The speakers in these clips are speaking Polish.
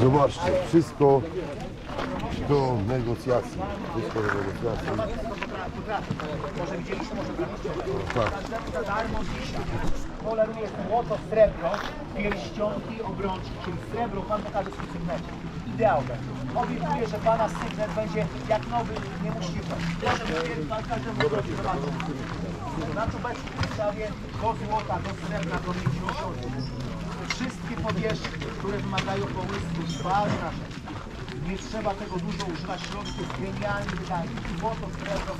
Zobaczcie, wszystko do negocjacji. Wszystko do negocjacji. Może widzieliście, może widzieliście. Tak. Za darmo dzisiaj. Poleruje złoto, srebro, pierścionki, obrączki, czyli srebro, Pan pokaże swój sygnet. Ideał będzie. Obiecuję, że Pana sygnet będzie jak nowy, nie musicie płacić. Proszę Pan każdemu zrobi, zobaczcie. Na czubeczku wystawię do złota, do srebra, do miedzi. Wszystkie powierzchnie, które wymagają połysku, ważna rzecz. Nie trzeba tego dużo używać, środek jest genialnie wydajny. Złoto, srebro,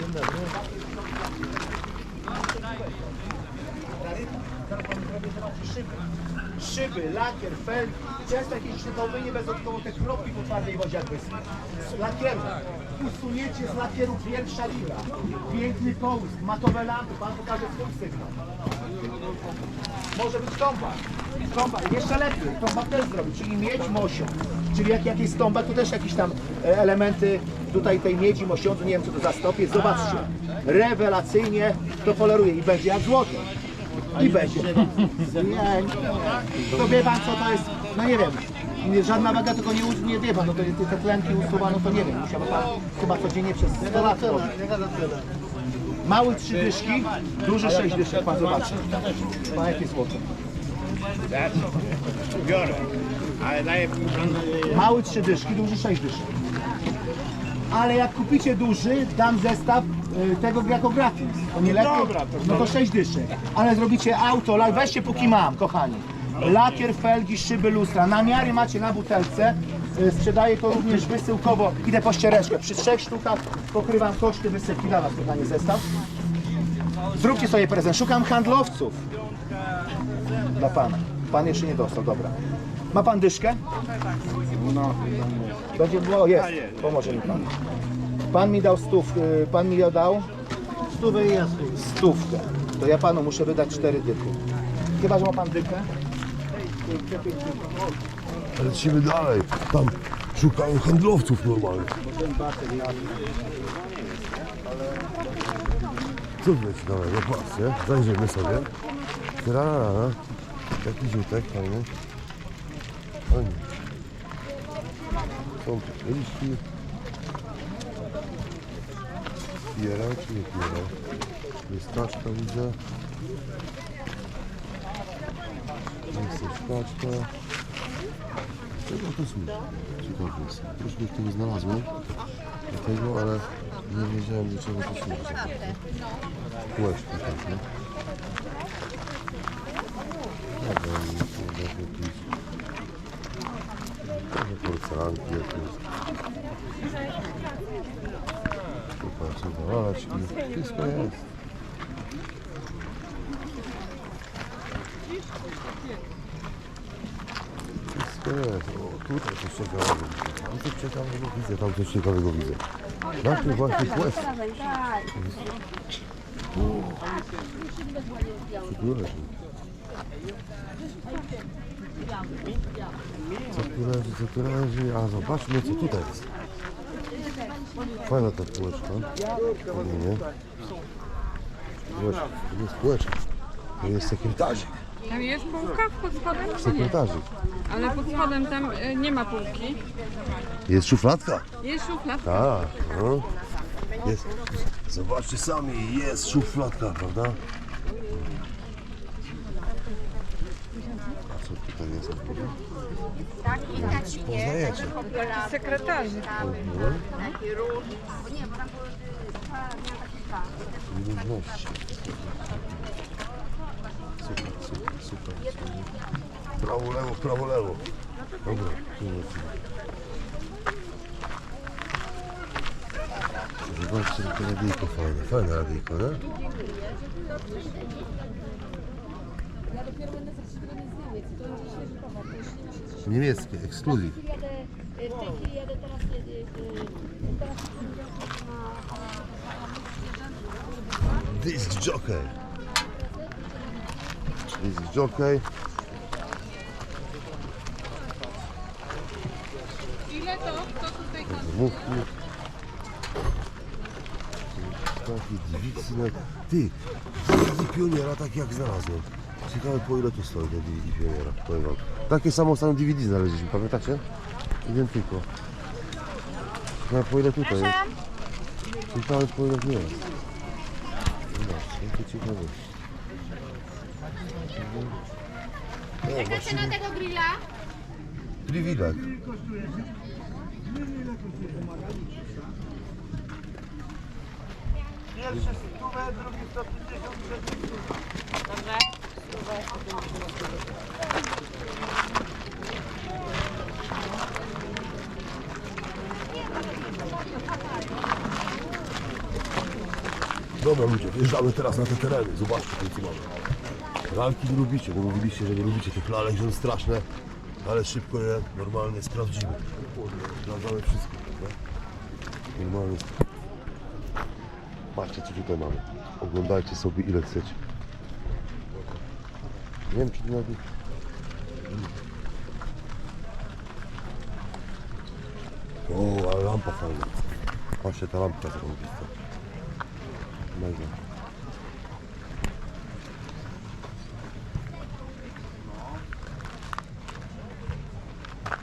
Dzień dobry. Zobaczcie, szyby. Szyby, lakier, felgi. Często jakieś szybowy nie bez dodatkowo te kropki po twardej wodzie jak wyschną. Z lakieru. Usunięcie z lakieru pierwsza liga. Piękny połysk, matowe lampy. Pan pokaże swój sygnał. Może być stąpak. Stąpak, jeszcze lepiej. Stąpak też zrobić, czyli miedź mosią. Czyli jak jakiś stąpak, to też jakieś tam e, elementy tutaj tej miedzi mosiądzu, nie wiem co to za stop jest. Zobaczcie. Rewelacyjnie to poleruje i będzie jak złoto. I będzie. Nie, to wie pan co to jest, no nie wiem. Nie, Żadna waga tego nie, u- nie wie pan, no to te, te tlenki usuwa, no to nie wiem, musiałby pan chyba codziennie przez 100 lat robić. Mały trzy dyszki, duży sześć dyszek, pan zobaczy. Pan jakie złoto. Biorę, ale daję pół Mały trzy dyszki, duży sześć dyszek. Ale jak kupicie duży, dam zestaw y, tego jako gratis. To nie lepiej? dobra, to no to sześć dyszek. Ale zrobicie auto, la- weźcie póki mam, kochani. Lakier, felgi, szyby, lustra. Namiary macie na butelce. Y, Sprzedaję to również wysyłkowo. Idę po ściereczkę. Przy trzech sztukach pokrywam koszty wysyłki. Dla Was, kochani, zestaw. Zróbcie sobie prezent. Szukam handlowców. Dla Pana. Pan jeszcze nie dostał, dobra. Ma Pan dyszkę? Będzie było, jest. Pomoże mi pan. Pan mi dał stów, y, pan mi dał Stówę i jasny. stówkę. To ja panu muszę wydać cztery dychy. Chyba, że ma pan dykę? Lecimy dalej. Tam szukają handlowców normalnie. Co leci dalej? No patrzcie, zajrzyjmy sobie. Trarara. Taki ziutek fajny. Fajny. Są tu liści. Piera czy nie piera? Jest kaczka widzę. Jest też kaczka. Czego to służy? Ciekawe jest. Troszkę już tego znalazłem. Dlatego, ale nie wiedziałem do czego to służy. Kółeczka takie. Dobra, nie można kupić. Może porcelanki jakieś. Popatrzcie, zawaleczki. Wszystko jest. Wszystko jest. O, tutaj coś ciekawego widzę. Tam coś ciekawego widzę, tam coś ciekawego widzę. Na tym właśnie quest. Figurę. Co tu leży, co tu leży? A zobaczmy co tutaj jest. Fajna ta półeczka. Fajnie, nie? Półeczka, to jest półeczka. To jest sekretarzyk. Tam jest półka pod spodem czy nie? Sekretarzyk. Ale pod spodem tam y, nie ma półki. Jest szufladka. Jest szufladka. Tak, no. Jest. Zobaczcie sami, jest szufladka, prawda? A co tutaj jest? Poznajecie. Sekretarzy. Różności. Super, super, super. super. Prawo, lewo, prawo, lewo. Dobra, tu lecimy. Zobaczcie, jakie radyjko fajne. Fajne radyjko, nie? Niemieckie, ekskluzyw. jadę, w tej chwili jadę teraz, teraz na Disc jockey. Disc jockey. Ile to? To tutaj Mówki. Taki. Ty, pioniera tak jak znalazłem. Ciekawe po ile tu stoi te DVD Pioniera, powiem wam. Takie samo stan DVD znaleźliśmy, pamiętacie? Identyko. Ciekawe po ile tutaj jest. Ciekawe po ile tu jest. Zobaczcie, jakie ciekawe. Jaka cena tego grilla? Przywilek. Pierwszy stówę, drugi 150, trzeci Dobra ludzie, wjeżdżamy teraz na te tereny. Zobaczcie, co mamy. Lalki nie lubicie, bo mówiliście, że nie lubicie tych lalek, że są straszne, ale szybko je normalnie sprawdzimy. Sprawdzamy wszystko. Nie? Normalnie. Patrzcie, co tutaj mamy. Oglądajcie sobie, ile chcecie. Nie wiem, czy nawet... O, ale lampa fajna. Patrzcie, ta lampka zarąbista. Mega.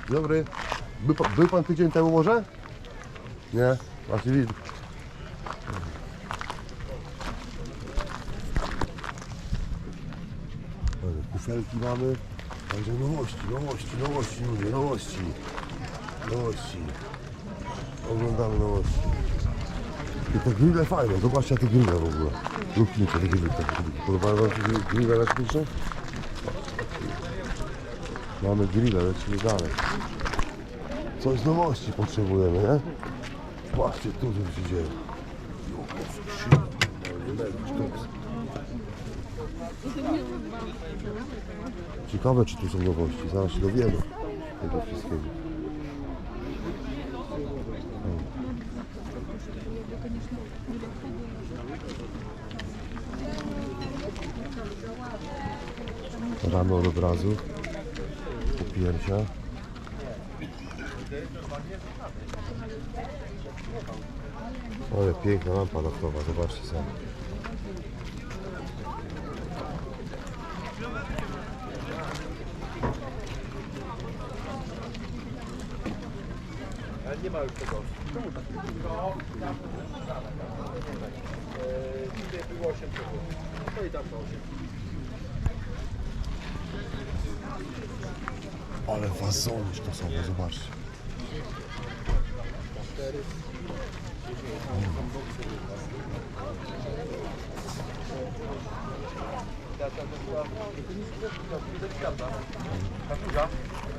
Dobry. Pan, był pan tydzień temu może? Nie? Właśnie widzę. Kufelki mamy. Także nowości, nowości, nowości ludzie, nowości. Nowości. Oglądamy nowości. I te grille fajne, zobaczcie te grille w ogóle. Lubnicze, te grille. Podobają wam się gri- grille elektryczne? Mamy grille, lecimy dalej. Coś z nowości potrzebujemy, nie? Patrzcie tu, co się dzieje. Sztos. Ciekawe, czy tu są nowości. Zaraz się dowiemy tego wszystkiego. Ramy od obrazu. Popiersia. Ale piękna lampa naftowa, zobaczcie sami. Ale wazony sztosowe, zobaczcie.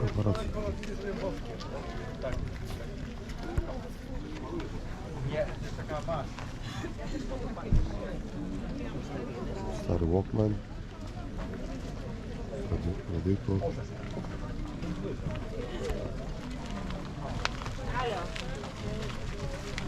Korporacji. Stary Walkman. Rady- Radyjko.